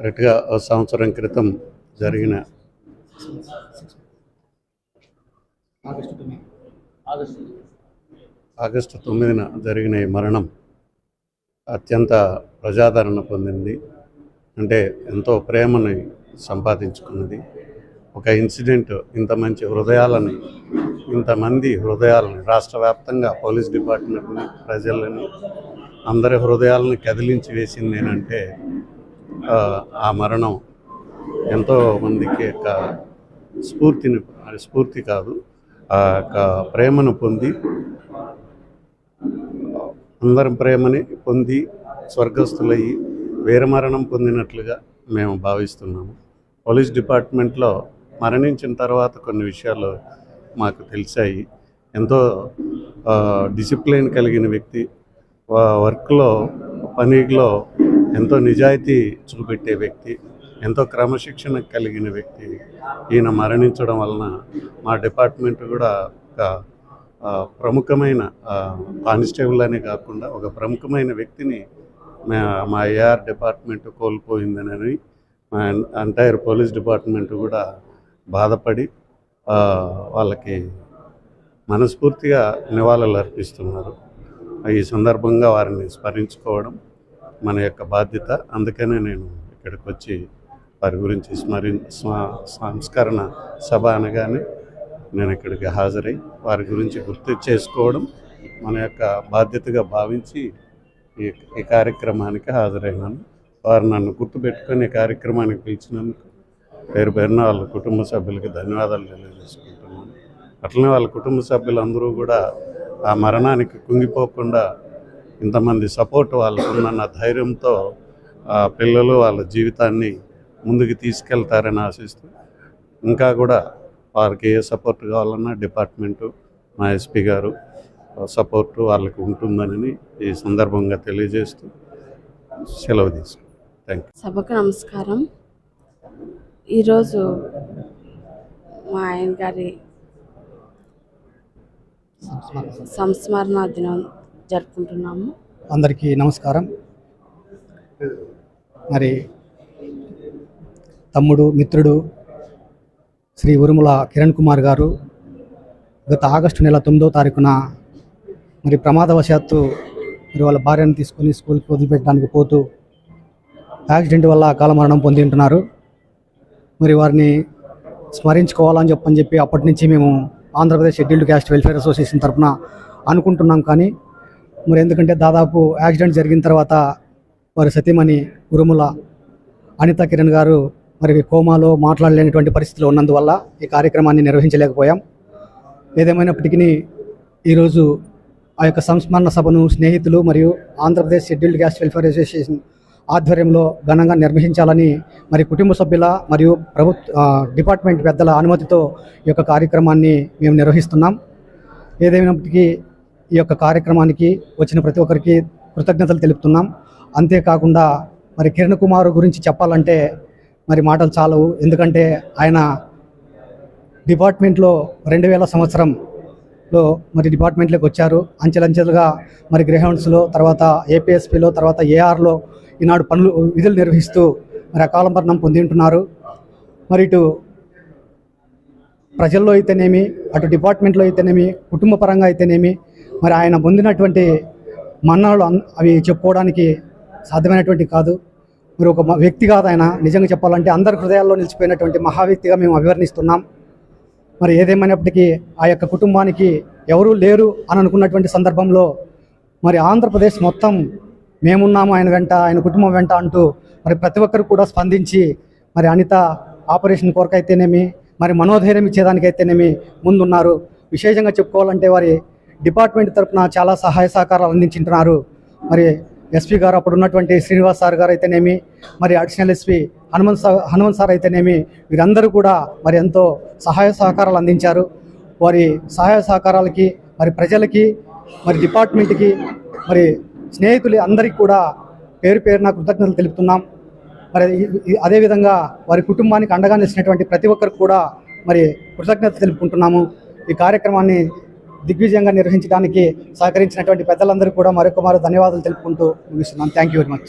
కరెక్ట్గా ఒక సంవత్సరం క్రితం జరిగిన ఆగస్టు తొమ్మిదిన జరిగిన ఈ మరణం అత్యంత ప్రజాదరణ పొందింది. అంటే ఎంతో ప్రేమని సంపాదించుకున్నది. ఒక ఇన్సిడెంట్ ఇంత మంచి హృదయాలని ఇంతమంది హృదయాలని రాష్ట్ర వ్యాప్తంగా పోలీస్ డిపార్ట్మెంట్ని ప్రజలని అందరి హృదయాలను కదిలించి వేసింది ఏంటంటే ఆ, మరణం ఎంతో మందికి యొక్క స్ఫూర్తిని స్ఫూర్తి కాదు ఆ యొక్క ప్రేమను పొంది అందరం ప్రేమని పొంది స్వర్గస్థులయ్యి వీరమరణం పొందినట్లుగా మేము భావిస్తున్నాము. పోలీస్ డిపార్ట్మెంట్లో మరణించిన తర్వాత కొన్ని విషయాలు మాకు తెలిసాయి. ఎంతో డిసిప్లిన్ కలిగిన వ్యక్తి వర్క్లో పనిలో ఎంతో నిజాయితీ చూపెట్టే వ్యక్తి ఎంతో క్రమశిక్షణ కలిగిన వ్యక్తి. ఈయన మరణించడం వలన మా డిపార్ట్మెంట్ కూడా ఒక ప్రముఖమైన కానిస్టేబుల్ అనే కాకుండా ఒక ప్రముఖమైన వ్యక్తిని మా మా ఏఆర్ డిపార్ట్మెంట్ కోల్పోయిందని మా ఎంటైర్ పోలీస్ డిపార్ట్మెంట్ కూడా బాధపడి వాళ్ళకి మనస్ఫూర్తిగా నివాళులు అర్పిస్తున్నారు ఈ సందర్భంగా వారిని స్మరించుకోవడం మన యొక్క బాధ్యత. అందుకనే నేను ఇక్కడికి వచ్చి వారి గురించి స్మరి స్మ- సంస్కరణ సభ అనగానే నేను ఇక్కడికి హాజరై వారి గురించి గుర్తు చేసుకోవడం మన యొక్క బాధ్యతగా భావించి ఈ ఈ కార్యక్రమానికి హాజరైనాను వారు నన్ను గుర్తుపెట్టుకొని ఈ కార్యక్రమానికి పిలిచినందుకు పేరు పేరున వాళ్ళ కుటుంబ సభ్యులకి ధన్యవాదాలు తెలియజేసుకుంటున్నాను. అట్లనే వాళ్ళ కుటుంబ సభ్యులందరూ కూడా ఆ మరణానికి కుంగిపోకుండా ఇంతమంది సపోర్ట్ వాళ్ళకు ఉందన్న ధైర్యంతో ఆ పిల్లలు వాళ్ళ జీవితాన్ని ముందుకు తీసుకెళ్తారని ఆశిస్తూ ఇంకా కూడా వారికి ఏ సపోర్ట్ కావాలన్నా డిపార్ట్మెంటు మా ఎస్పీ గారు సపోర్టు వాళ్ళకి ఉంటుందని ఈ సందర్భంగా తెలియజేస్తూ సెలవు తీసుకు థ్యాంక్ యూ సభకు నమస్కారం. ఈరోజు మా ఆయన గారి సంస్మరణ దినం జరుపుకుంటున్నాము. అందరికీ నమస్కారం. మరి తమ్ముడు మిత్రుడు శ్రీ ఉరుముల కిరణ్ కుమార్ గారు గత ఆగస్టు నెల తొమ్మిదో తారీఖున మరి ప్రమాదవశాత్తు మరి వాళ్ళ భార్యను తీసుకొని స్కూల్కి వదిలిపెట్టడానికి పోతూ యాక్సిడెంట్ వల్ల అకాల మరణం పొంది ఉంటున్నారు. మరి వారిని స్మరించుకోవాలని చెప్పని చెప్పి అప్పటి నుంచి మేము Andhra Pradesh scheduled caste welfare association తరఫున అనుకుంటున్నాం కానీ మరి ఎందుకంటే దాదాపు యాక్సిడెంట్ జరిగిన తర్వాత వారి సతీమణి ఉరుముల అనిత కిరణ్ గారు మరి కోమాలో మాట్లాడలేనటువంటి పరిస్థితిలో ఉన్నందువల్ల ఈ కార్యక్రమాన్ని నిర్వహించలేకపోయాం. ఏదేమైనప్పటికీ ఈరోజు ఆ యొక్క సంస్మరణ సభను స్నేహితులు మరియు Andhra Pradesh scheduled caste welfare association ఆధ్వర్యంలో ఘనంగా నిర్వహించాలని మరి కుటుంబ సభ్యుల మరియు ప్రభుత్వ డిపార్ట్మెంట్ పెద్దల అనుమతితో ఈ యొక్క కార్యక్రమాన్ని మేము నిర్వహిస్తున్నాం. ఏదేమైనప్పటికీ ఈ యొక్క కార్యక్రమానికి వచ్చిన ప్రతి ఒక్కరికి కృతజ్ఞతలు తెలుపుతున్నాం. అంతేకాకుండా మరి కిరణ్ కుమార్ గురించి చెప్పాలంటే మరి మాటలు చాలవు. ఎందుకంటే ఆయన డిపార్ట్మెంట్లో రెండు వేల సంవత్సరంలో మరి డిపార్ట్మెంట్లోకి వచ్చారు. అంచెలంచెలుగా మరి గ్రహౌండ్స్లో తర్వాత ఏపీఎస్పీలో తర్వాత ఏఆర్లో ఈనాడు పనులు విధులు నిర్వహిస్తూ మరి అకాల మరణం పొంది ఉంటున్నారు మరి ఇటు ప్రజల్లో అయితేనేమి అటు డిపార్ట్మెంట్లో అయితేనేమి కుటుంబ పరంగా అయితేనేమి మరి ఆయన పొందినటువంటి మన్నాలు అన్- అవి చెప్పుకోవడానికి సాధ్యమైనటువంటి కాదు. మరి ఒక వ్యక్తి కాదు ఆయన నిజంగా చెప్పాలంటే అందరి హృదయాల్లో నిలిచిపోయినటువంటి మహా వ్యక్తిగా మేము అభివర్ణిస్తున్నాం. మరి ఏదేమైనప్పటికీ ఆ యొక్క కుటుంబానికి ఎవరూ లేరు అని అనుకున్నటువంటి సందర్భంలో మరి ఆంధ్రప్రదేశ్ మొత్తం మేమున్నాము ఆయన వెంట ఆయన కుటుంబం వెంట అంటూ మరి ప్రతి ఒక్కరు కూడా స్పందించి మరి అనిత ఆపరేషన్ కోరకైతేనేమి మరి మనోధైర్యం ఇచ్చేదానికైతేనేమి ముందున్నారు. విశేషంగా చెప్పుకోవాలంటే వారి డిపార్ట్మెంట్ తరపున చాలా సహాయ సహకారాలు అందించుంటున్నారు. మరి ఎస్పీ గారు అప్పుడు ఉన్నటువంటి శ్రీనివాస్ సార్ గారు అయితేనేమి మరి additional SP Hanumanth sir Hanumanth sir అయితేనేమి వీరందరూ కూడా మరి ఎంతో సహాయ సహకారాలు అందించారు. వారి సహాయ సహకారాలకి మరి ప్రజలకి మరి డిపార్ట్మెంట్కి మరి స్నేహితులు అందరికీ కూడా పేరు పేరున కృతజ్ఞతలు తెలుపుతున్నాం. మరి అదేవిధంగా వారి కుటుంబానికి అండగా నిలిచినటువంటి ప్రతి ఒక్కరికి కూడా మరి కృతజ్ఞత తెలుపుకుంటున్నాము. ఈ కార్యక్రమాన్ని దిగ్విజయంగా నిర్వహించడానికి సహకరించినటువంటి పెద్దలందరూ కూడా మరొక మరో ధన్యవాదాలు తెలుపుకుంటూ ముగిస్తున్నాను. Thank you very much